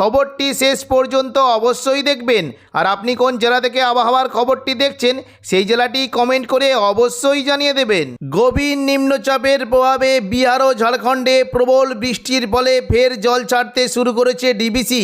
খবরটি শেষ পর্যন্ত অবশ্যই দেখবেন। আর আপনি কোন জেলা থেকে আবহাওয়ার খবরটি দেখছেন, সেই জেলাটি কমেন্ট করে অবশ্যই জানিয়ে দেবেন। গভীর নিম্নচাপের প্রভাবে বিহার ও ঝাড়খণ্ডে প্রবল বৃষ্টির ফলে ফের জল ছাড়তে শুরু করেছে ডিবিসি।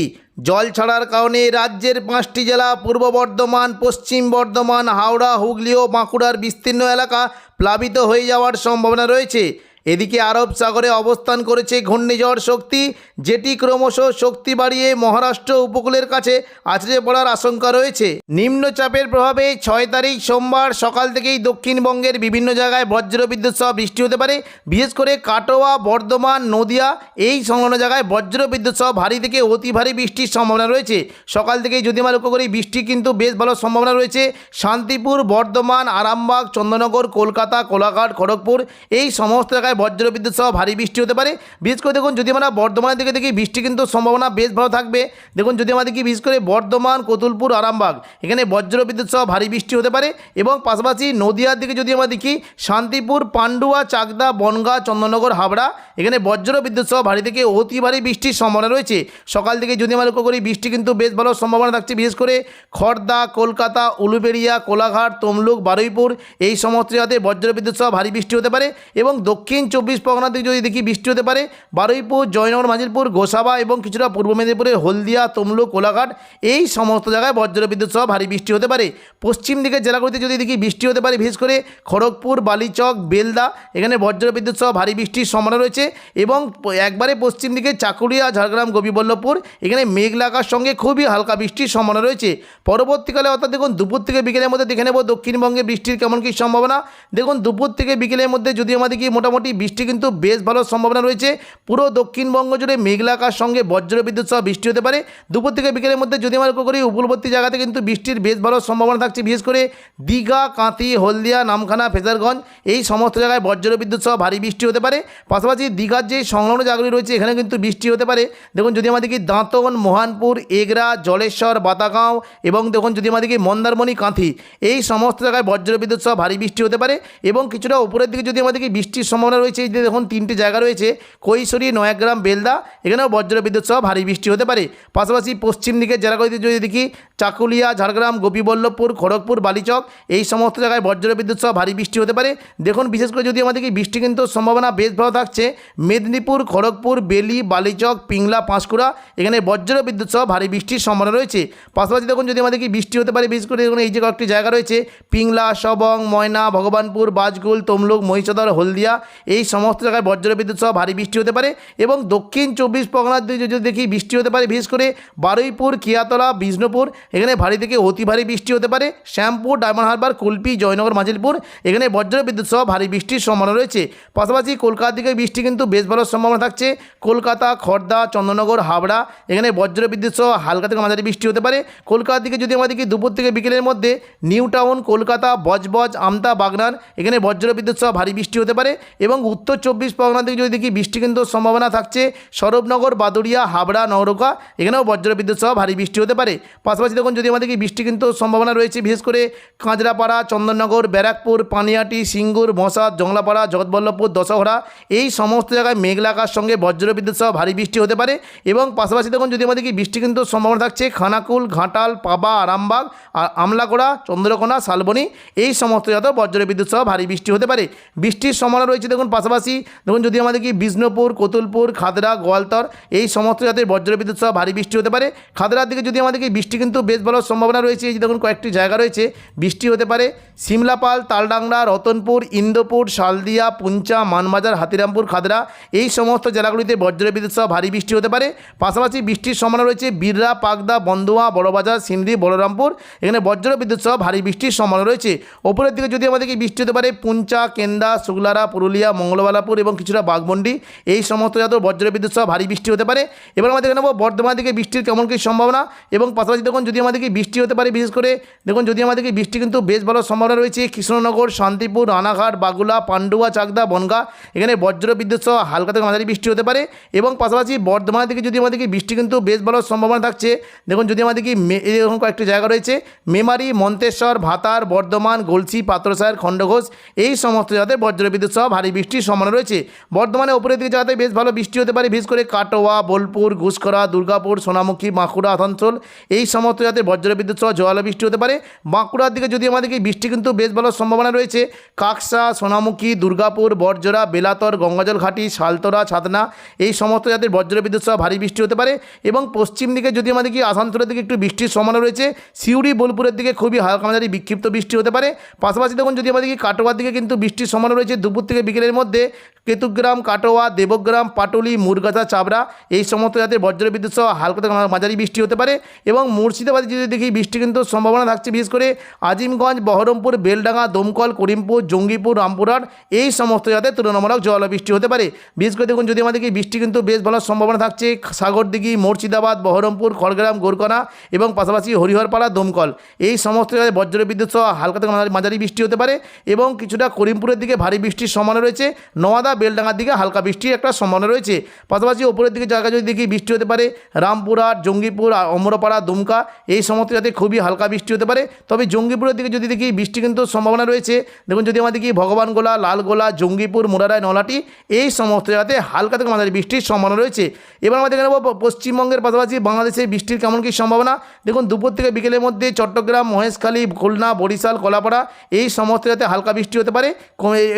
জল ছাড়ার কারণে রাজ্যের পাঁচটি জেলা, পূর্ব বর্ধমান, পশ্চিম বর্ধমান, হাওড়া, হুগলি ও বাঁকুড়ার বিস্তীর্ণ এলাকা প্লাবিত হয়ে যাওয়ার সম্ভাবনা রয়েছে। এদিকে আরব সাগরে অবস্থান করেছে ঘূর্ণিঝড় শক্তি, যেটি ক্রমশ শক্তি বাড়িয়ে মহারাষ্ট্র উপকূলের কাছে আছড়ে পড়ার আশঙ্কা রয়েছে। নিম্নচাপের প্রভাবে ছয় তারিখ সোমবার সকাল থেকেই দক্ষিণবঙ্গের বিভিন্ন জায়গায় বজ্রবিদ্যুৎ সহ বৃষ্টি হতে পারে। বিশেষ করে কাটোয়া, বর্ধমান, নদিয়া, এই সংলগ্ন জায়গায় বজ্রবিদ্যুৎ সহ ভারী থেকে অতি ভারী বৃষ্টির সম্ভাবনা রয়েছে। সকাল থেকেই যদি আমরা লক্ষ্য করি, বৃষ্টি কিন্তু বেশ ভালো সম্ভাবনা রয়েছে। শান্তিপুর, বর্ধমান, আরামবাগ, চন্দ্রনগর, কলকাতা, কোলাঘাট, খড়গপুর, এই সমস্ত জায়গায় বজ্রবিদ্যুৎ সহ ভারী বৃষ্টি হতে পারে। বিশেষ করে দেখুন, যদি আমরা বর্ধমানের দিকে দেখি, বৃষ্টি কিন্তু সম্ভাবনা বেশ ভালো থাকবে। দেখুন, যদি আমরা দেখি, বিশেষ করে বর্ধমান, কতুলপুর, আরামবাগ, এখানে বজ্রবিদ্যুৎ সহ ভারী বৃষ্টি হতে পারে এবং পাশাপাশি নদিয়ার দিকে যদি আমরা দেখি, শান্তিপুর, পান্ডুয়া, চাকদা, বনগাঁ, চন্দননগর, হাবড়া, এখানে বজ্র বিদ্যুৎ সহ ভারী থেকে অতি ভারী বৃষ্টির সম্ভাবনা রয়েছে। সকাল থেকে যদি আমরা লক্ষ্য করি, বৃষ্টি কিন্তু বেশ ভালো সম্ভাবনা থাকছে, বিশেষ করে খড়দা কলকাতা, উলুবেড়িয়া, কোলাঘাট, তমলুক, বারুইপুর, এই সমস্ত জায়গাতে বজ্র বিদ্যুৎ সহ ভারী বৃষ্টি হতে পারে এবং দক্ষিণ চব্বিশ পরগনার দিকে যদি দেখি বৃষ্টি হতে পারে, বারুইপুর, জয়নগর, মাজিলপুর, গোসাবা এবং কিছুটা পূর্ব মেদিনীপুরের হলদিয়া, তমলুক, কোলাঘাট, এই সমস্ত জায়গায় বজ্র বিদ্যুৎ সহ ভারী বৃষ্টি হতে পারে। পশ্চিম দিকের জেলাগুলিতে যদি দেখি বৃষ্টি হতে পারে, বিশেষ করে খড়গপুর, বালিচক, বেলদা, এখানে বজ্র বিদ্যুৎ সহ ভারী বৃষ্টির সম্ভাবনা রয়েছে এবং একবারে পশ্চিম দিকে চাকুরিয়া ঝাড়গ্রাম, গোপীবল্লভপুর, এখানে মেঘলা আকাশ সঙ্গে খুবই হালকা বৃষ্টির সম্ভাবনা রয়েছে। পরবর্তীকালে অর্থাৎ দেখুন দুপুর থেকে বিকেলের মধ্যে দেখে নেব দক্ষিণবঙ্গে বৃষ্টির কেমন কী সম্ভাবনা। দেখুন দুপুর থেকে বিকেলের মধ্যে যদি আমাদের কি মোটামুটি বৃষ্টি কিন্তু বেশ ভালো সম্ভাবনা রয়েছে। পুরো দক্ষিণবঙ্গ জুড়ে মেঘলাকার সঙ্গে বজ্র বিদ্যুৎ সহ বৃষ্টি হতে পারে। দুপুর থেকে বিকেলের মধ্যে যদি আমরা করি, উপকূলবর্তী জায়গাতে কিন্তু বৃষ্টির বেশ ভালো সম্ভাবনা থাকছে, বিশেষ করে দীঘা, কাঁথি, হলদিয়া, নামখানা, ফেজারগঞ্জ। এই সমস্ত জায়গায় বজ্র বিদ্যুৎ সহ ভারী বৃষ্টি হতে পারে। পাশাপাশি দীঘার যে সংলগ্ন জায়গাগুলি রয়েছে, এখানে কিন্তু বৃষ্টি হতে পারে। দেখুন, যদি আমাদের কি দাঁতন মোহানপুর, এগরা, জলেশ্বর, বাতাগাঁও এবং দেখুন, যদি আমাদের কি মন্দারমণি, কাঁথি। এই সমস্ত জায়গায় বজ্র বিদ্যুৎ সহ ভারী বৃষ্টি হতে পারে এবং কিছুটা উপরের দিকে যদি আমাদের কি বৃষ্টির সম্ভাবনা রয়েছে, এই যে দেখুন তিনটি জায়গা রয়েছে, কৈশোরী, নয়াগ্রাম, বেলদা, এখানেও বজ্র বিদ্যুৎ সহ ভারী বৃষ্টি হতে পারে। পাশাপাশি পশ্চিম দিকের জেলাগুলিতে যদি দেখি, চাকুলিয়া, ঝাড়গ্রাম, গোপীবল্লভপুর, খড়গপুর, বালিচক, এই সমস্ত জায়গায় বজ্র বিদ্যুৎ সহ ভারী বৃষ্টি হতে পারে। দেখুন, বিশেষ করে যদি আমাদেরকে বৃষ্টি কিন্তু সম্ভাবনা বেশ ভালো থাকছে, মেদিনীপুর, খড়গপুর, বেলি, বালিচক, পিংলা, পাঁশকুড়া, এখানে বজ্র বিদ্যুৎ সহ ভারী বৃষ্টির সম্ভাবনা রয়েছে। পাশাপাশি দেখুন, যদি আমাদের কি বৃষ্টি হতে পারে, বিশেষ করে দেখুন, এই যে কয়েকটি জায়গা রয়েছে, পিংলা, সবং, ময়না, ভগবানপুর, বাজগুল, তমলুক মহিষাদর হলদিয়া এই সমস্ত জায়গায় বজ্র বিদ্যুৎ সহ ভারী বৃষ্টি হতে পারে এবং দক্ষিণ চব্বিশ পরগনার যদি দেখি বৃষ্টি হতে পারে, বিশেষ করে বারুইপুর, কিয়াতলা, বিষ্ণুপুর, এখানে ভারী থেকে অতি ভারী বৃষ্টি হতে পারে। শ্যামপুর, ডায়মন্ড হারবার, কুলপি, জয়নগর, মাজিলপুর, এখানে বজ্র বিদ্যুৎ সহ ভারী বৃষ্টির সম্ভাবনা রয়েছে। পাশাপাশি কলকাতার দিকে বৃষ্টি কিন্তু বেশ ভালো সম্ভাবনা থাকছে। কলকাতা খড়দা চন্দননগর, হাবড়া, এখানে বজ্র বিদ্যুৎ সহ হালকা থেকে মাঝারি বৃষ্টি হতে পারে। কলকাতার দিকে যদি আমাদের কি দুপুর থেকে বিকেলের মধ্যে, নিউ টাউন, কলকাতা, বজবজ, আমতা, বাগনান, এখানে বজ্র বিদ্যুৎ সহ ভারী বৃষ্টি হতে পারে এবং উত্তর চব্বিশ পরগনা থেকে যদি দেখি বৃষ্টি কিন্তু সম্ভাবনা থাকছে। সরবনগর বাদুড়িয়া, হাবড়া নওরকা এখানেও বজ্র বিদ্যুৎ সহ ভারী বৃষ্টি হতে পারে। পাশাপাশি দেখুন, যদি আমাদের কি বৃষ্টি কিন্তু সম্ভাবনা রয়েছে, বিশেষ করে কাঁচরাপাড়া, চন্দননগর, ব্যারাকপুর, পানিয়াটি, সিঙ্গুর, মশাদ জংলাপাড়া জগৎবল্লভপুর, দশহরা, এই সমস্ত জায়গায় মেঘলা আকাশ সঙ্গে বজ্র বিদ্যুৎ সহ ভারী বৃষ্টি হতে পারে। এবং পাশাপাশি দেখুন, যদি আমাদের কি বৃষ্টি কিন্তু সম্ভাবনা থাকছে, খানাকুল, ঘাটাল, পাবা, আরামবাগ আর আমলাকোড়া, চন্দ্রকোনা, শালবনী, এই সমস্ত জায়গাতেও বজ্র বিদ্যুৎ সহ ভারী বৃষ্টি হতে পারে। বৃষ্টির সম্ভাবনা রয়েছে, দেখুন পাশাপাশি দেখুন, যদি আমাদের কি বিষ্ণুপুর, কতুলপুর, খাদরা, গোয়ালতর এই সমস্ত জাতের বজ্র বিদ্যুৎ সহ ভারী বৃষ্টি হতে পারে। খাদরার দিকে যদি আমাদের কি বৃষ্টি কিন্তু বেশ ভালো সম্ভাবনা রয়েছে, এই যে দেখুন, কয়েকটি জায়গা রয়েছে, বৃষ্টি হতে পারে। সিমলাপাল, তালডাংরা, রতনপুর, ইন্দোপুর, শালদিয়া, পুঞ্চা মানবাজার হাতিরামপুর, খাদরা এই সমস্ত জেলাগুলিতে বজ্র বিদ্যুৎ সহ ভারী বৃষ্টি হতে পারে। পাশাপাশি বৃষ্টির সম্ভাবনা রয়েছে বিররা পাকদা বন্ধুয়া, বড়বাজার, সিন্দি, বলরামপুর। এখানে বজ্র বিদ্যুৎ সহ ভারী বৃষ্টির সম্ভাবনা রয়েছে। ওপরের দিকে যদি আমাদের কি বৃষ্টি হতে পারে, পুঞ্চা, কেন্দা শুগলারা পুরুলিয়া মঙ্গলবালাপুর এবং কিছুটা বাঘমন্ডি। এই সমস্ত জায়গাতেও বজ্রবিদ্যুৎ সহ ভারী বৃষ্টি হতে পারে এবার আমরা দেখে নেব বর্ধমান দিকে বৃষ্টির কেমন কী সম্ভাবনা এবং পাশাপাশি দেখুন যদি আমাদেরকে বৃষ্টি হতে পারে, বিশেষ করে দেখুন যদি আমাদেরকে বৃষ্টি কিন্তু বেশ ভালো সম্ভাবনা রয়েছে, কৃষ্ণনগর, শান্তিপুর, রানাঘাট বাগুলা পান্ডুয়া, চাকদা, বনগা, এখানে বজ্র বিদ্যুৎ সহ হালকা থেকে মাঝারি বৃষ্টি হতে পারে এবং পাশাপাশি বর্ধমান দিকে যদি আমাদেরকে বৃষ্টি কিন্তু বেশ ভালো সম্ভাবনা থাকছে, দেখুন যদি আমাদেরকে এরকম কয়েকটি জায়গা রয়েছে, মেমারি, মন্তেশ্বর, ভাতার, বর্ধমান গলসি পাত্রসায়ের খণ্ডঘোষ, এই সমস্ত জায়গাতে বজ্র বিদ্যুৎ সহ ভারী বৃষ্টির সম্ভাবনা রয়েছে। বর্ধমানে উপরের দিকে জায়গাতে বেশ ভালো বৃষ্টি হতে পারে, বিশেষ করে কাটোয়া, বোলপুর ঘুষকরা দুর্গাপুর, সোনামুখী, বাঁকুড়া, আসানসোল। এই সমস্ত জায়গাতে বজ্র বিদ্যুৎ সহ জোয়ালো বৃষ্টি হতে পারে। বাঁকুড়ার দিকে যদি আমাদেরকে বৃষ্টি কিন্তু বেশ ভালো সম্ভাবনা রয়েছে, কাকসা, সোনামুখী, দুর্গাপুর, বরজোড়া, বেলাতর গঙ্গাজল ঘাটি শালতরা, ছাতনা, এই সমস্ত জাতের বজ্র বিদ্যুৎ সহ ভারী বৃষ্টি হতে পারে। এবং পশ্চিম দিকে যদি আমাদেরকে আসানসোলের দিকে একটু বৃষ্টির সম্ভাবনা রয়েছে, সিউড়ি, বোলপুরের দিকে খুবই হালকা মাঝারি বিক্ষিপ্ত বৃষ্টি হতে পারে। পাশাপাশি দেখুন যদি আমাদেরকে কাটোয়ার দিকে কিন্তু বৃষ্টির সম্ভাবনা রয়েছে, দুপুর থেকে বিকেলের মধ্যে কেতুগ্রাম, কাটোয়া, দেবগ্রাম, পাটুলি, মুরগাছা, চাবড়া এই সমস্ত জাতের বজ্র বিদ্যুৎ সহ হালকা থেকে মাঝারি বৃষ্টি হতে পারে এবং মুর্শিদাবাদে যদি দেখি বৃষ্টি কিন্তু সম্ভাবনা থাকছে। বিশেষ করে আজিমগঞ্জ, বহরমপুর, বেলডাঙ্গা, দমকল, করিমপুর, জঙ্গিপুর, রামপুরহাট এই সমস্ত জাতের তুলনামূলক জল বৃষ্টি হতে পারে। বিশেষ করে দেখুন যদি আমাদেরকে বৃষ্টি কিন্তু বেশ ভালো সম্ভাবনা থাকছে, সাগরদিঘি, মুর্শিদাবাদ, বহরমপুর, খড়গ্রাম গোরকনা এবং পাশাপাশি হরিহরপাড়া, দমকল এই সমস্ত জায়গায় বজ্র বিদ্যুৎ সহ হালকা থেকে মাঝারি বৃষ্টি হতে পারে এবং কিছুটা করিমপুরের দিকে ভারী বৃষ্টির সম্ভাবনা রয়েছে। নওয়াদা, বেলডাঙ্গার দিকে হালকা বৃষ্টির একটা সম্ভাবনা রয়েছে। পাশাপাশি ওপরের দিকে জায়গা যদি দেখি, বৃষ্টি হতে পারে। রামপুরহাট, জঙ্গিপুর, অমরপাড়া, দুমকা, এই সমস্ত জায়গাতে খুবই হালকা বৃষ্টি হতে পারে। তবে জঙ্গিপুরের দিকে যদি দেখি, বৃষ্টি কিন্তু সম্ভাবনা রয়েছে। দেখুন, যদি আমাদের কি ভগবানগোলা, লালগোলা, জঙ্গিপুর মুরারায় নলাটি এই সমস্ত জায়গাতে হালকা থেকে মাঝারি বৃষ্টির সম্ভাবনা রয়েছে। এবার আমরা দেখে নেব পশ্চিমবঙ্গের পাশাপাশি বাংলাদেশে বৃষ্টির কেমন কী সম্ভাবনা। দেখুন, দুপুর থেকে বিকেলের মধ্যে চট্টগ্রাম, মহেশখালী, খুলনা, বরিশাল, কলাপাড়া, এই সমস্ত জায়গাতে হালকা বৃষ্টি হতে পারে।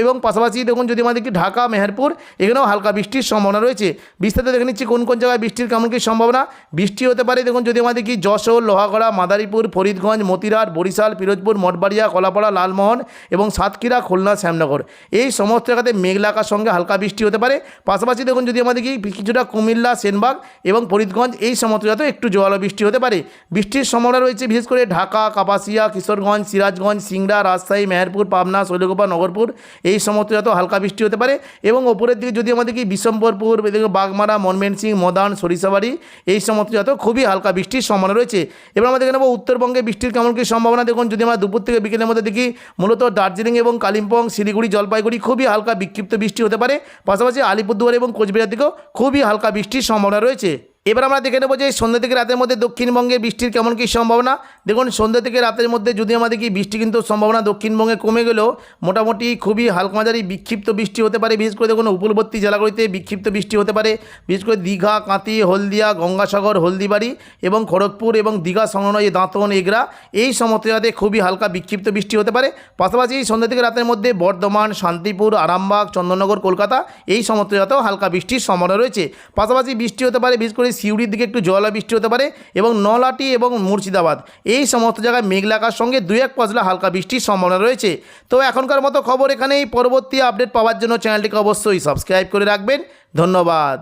এবং পাশাপাশি দেখুন যদি আমাদের কি ঢাকা, মেহেরপুর, এখানেও হালকা বৃষ্টির সম্ভাবনা রয়েছে। বিস্তারিত দেখে নিচ্ছি কোন কোন জায়গায় বৃষ্টির কেমন কী সম্ভাবনা। বৃষ্টি হতে পারে, দেখুন, যদি আমাদের কি যশোর, লোহাগড়া, মাদারীপুর, ফরিদগঞ্জ, মতিরাট, বরিশাল, পিরোজপুর, মঠবাড়িয়া, কলাপাড়া, লালমোহন এবং সাতক্ষীরা, খুলনা, শ্যামনগর। এই সমস্ত জায়গাতে মেঘলাকার সঙ্গে হালকা বৃষ্টি হতে পারে। পাশাপাশি দেখুন, যদি আমাদের কি কিছুটা কুমিল্লা, সেনবাগ এবং ফরিদগঞ্জ, এই সমস্ত জায়গাতেও একটু জোয়ালো বৃষ্টি হতে পারে। বৃষ্টির সম্ভাবনা রয়েছে, বিশেষ করে ঢাকা, কাপাসিয়া, কিশোরগঞ্জ, সিরাজগঞ্জ, সিংড়া, রাজশাহী, মেহেরপুর, পাবনা, শৈলকুপা, নগরপুর, এই সমস্ত জায়গাতেও হালকা বৃষ্টি হতে পারে এবং ওপরের দিকে যদি আমাদের কি বিশম্বরপুর, এদিকে বাগমারা, মনমেনসিং, মদান, সরিষাবাড়ি, এই সমস্ত জায়গাতেও খুবই হালকা বৃষ্টির সম্ভাবনা রয়েছে। এবার আমাদের নেব উত্তরবঙ্গে বৃষ্টির কেমন কী সম্ভাবনা। দেখুন, যদি আমরা দুপুর থেকে বিকেলের মধ্যে দেখি, মূলত দার্জিলিং এবং কালিম্পং, শিলিগুড়ি, জলপাইগুড়ি খুবই হালকা বিক্ষিপ্ত বৃষ্টি হতে পারে। পাশাপাশি আলিপুরদুয়ার এবং কোচবিহার দিকেও খুবই হালকা বৃষ্টির সম্ভাবনা রয়েছে। এবার আমরা দেখে নেব যে সন্ধ্যা থেকে রাতের মধ্যে দক্ষিণবঙ্গে বৃষ্টির কেমন কী সম্ভাবনা। দেখুন, সন্ধ্যা থেকে রাতের মধ্যে যদি আমাদের কি বৃষ্টি কিন্তু সম্ভাবনা দক্ষিণবঙ্গে কমে গেলেও মোটামুটি খুবই হালকা মাঝারি বিক্ষিপ্ত বৃষ্টি হতে পারে। বিশেষ করে দেখুন উপকূলবর্তী জেলাগুলিতে বিক্ষিপ্ত বৃষ্টি হতে পারে। বিশেষ করে দীঘা কাঁতি হলদিয়া, গঙ্গাসাগর, হলদিবাড়ি এবং খড়গপুর এবং দীঘা সংলগ্ন এই দাঁতন, এগরা এই সমস্ত জায়গাতে খুবই হালকা বিক্ষিপ্ত বৃষ্টি হতে পারে। পাশাপাশি সন্ধ্যা থেকে রাতের মধ্যে বর্ধমান, শান্তিপুর, আরামবাগ, চন্দননগর, কলকাতা এই সমস্ত জায়গাতেও হালকা বৃষ্টির সম্ভাবনা রয়েছে। পাশাপাশি বৃষ্টি হতে পারে, বিশেষ করে সিউড়ির দিকে একটু জলা বৃষ্টি হতে পারে এবং নলাটি এবং মুর্শিদাবাদ। এই সমস্ত জায়গায় মেঘলাকার সঙ্গে দু এক পশলা হালকা বৃষ্টির সম্ভাবনা রয়েছে। তো এখনকার মতো খবর এখানেই। পরবর্তী আপডেট পাওয়ার জন্য চ্যানেলটিকে অবশ্যই সাবস্ক্রাইব করে রাখবেন। ধন্যবাদ।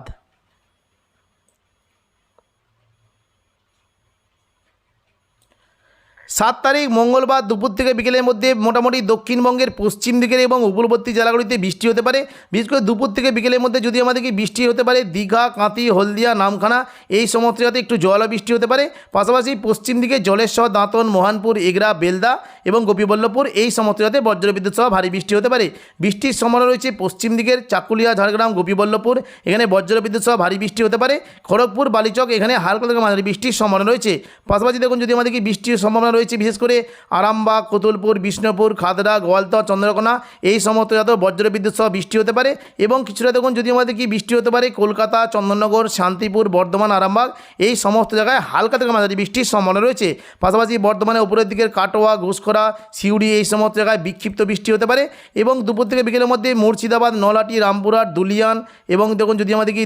সাত তারিখ মঙ্গলবার দুপুর থেকে বিকেলের মধ্যে মোটামুটি দক্ষিণবঙ্গের পশ্চিম দিকের এবং উপকূলবর্তী জেলাগুলিতে বৃষ্টি হতে পারে। বিশেষ করে দুপুর থেকে বিকেলের মধ্যে যদি আমাদেরকে বৃষ্টি হতে পারে, দীঘা কাঁতি হলদিয়া, নামখানা, এই সমস্ত জায়গাতে একটু বৃষ্টি হতে পারে। পাশাপাশি পশ্চিম দিকে জলেশ্বর, দাঁতন, মোহানপুর, এগরা, বেলদা এবং গোপীবল্লভপুর এই সমস্ত জায়গাতে বজ্রবিদ্যুৎ সহ ভারী বৃষ্টি হতে পারে। বৃষ্টির সম্ভাবনা রয়েছে পশ্চিম দিকের চাকুলিয়া, ঝাড়গ্রাম, গোপীবল্লভপুর, এখানে বজ্রবিদ্যুৎ সহ ভারী বৃষ্টি হতে পারে। খড়গপুর, বালিচক, এখানে হালকা থেকে মাঝারি বৃষ্টির সম্ভাবনা রয়েছে। পাশাপাশি দেখুন যদি আমাদেরকে বৃষ্টির সম্ভাবনা রয়েছে, বিশেষ করে আরামবাগ, কতুলপুর, বিষ্ণুপুর খাদড়া গোয়ালতর চন্দ্রকোনা, এই সমস্ত জাত বজ্রবিদ্যুৎ সহ বৃষ্টি হতে পারে এবং কিছুটা দেখুন, যদি আমাদের কি বৃষ্টি হতে পারে, কলকাতা, চন্দননগর, শান্তিপুর, বর্ধমান, আরামবাগ, এই সমস্ত জায়গায় হালকা থেকে মাঝারি বৃষ্টির সম্ভাবনা রয়েছে। পাশাপাশি বর্ধমানে উপরের দিকের কাটোয়া, ঘুষখরা, সিউড়ি, এই সমস্ত জায়গায় বিক্ষিপ্ত বৃষ্টি হতে পারে এবং দুপুর থেকে বিকেলের মধ্যে মুর্শিদাবাদ নলাটি রামপুরহাট, দুলিয়ান এবং দেখুন, যদি আমাদের কি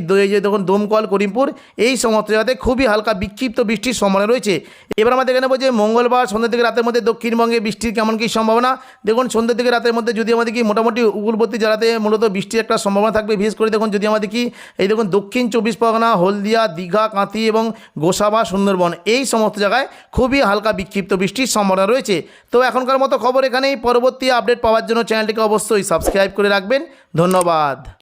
দেখুন, দমকল, করিমপুর, এই সমস্ত জায়গাতে খুবই হালকা বিক্ষিপ্ত বৃষ্টির সম্ভাবনা রয়েছে। এবার আমাদের এখানে বলছে যে মঙ্গলবার সন্ধ্যা থেকে রাতের মধ্যে দক্ষিণবঙ্গে বৃষ্টির কেমন কী সম্ভাবনা? দেখুন, সন্ধ্যা থেকে রাতের মধ্যে যদি আমাদের কি মোটামুটি উপকূলবর্তী জেলাতে মূলত বৃষ্টির একটা সম্ভাবনা থাকবে, বিশেষ করে দেখুন যদি আমাদের কি, এই দেখুন দক্ষিণ চব্বিশ পরগনা, হলদিয়া, দীঘা, কাঁথি এবং গোসাবা, সুন্দরবন, এই সমস্ত জায়গায় খুবই হালকা বিক্ষিপ্ত বৃষ্টির সম্ভাবনা রয়েছে। তো এখনকার মতো খবর এখানেই, পরবর্তী আপডেট পাওয়ার জন্য চ্যানেলটিকে অবশ্যই সাবস্ক্রাইব করে রাখবেন। ধন্যবাদ।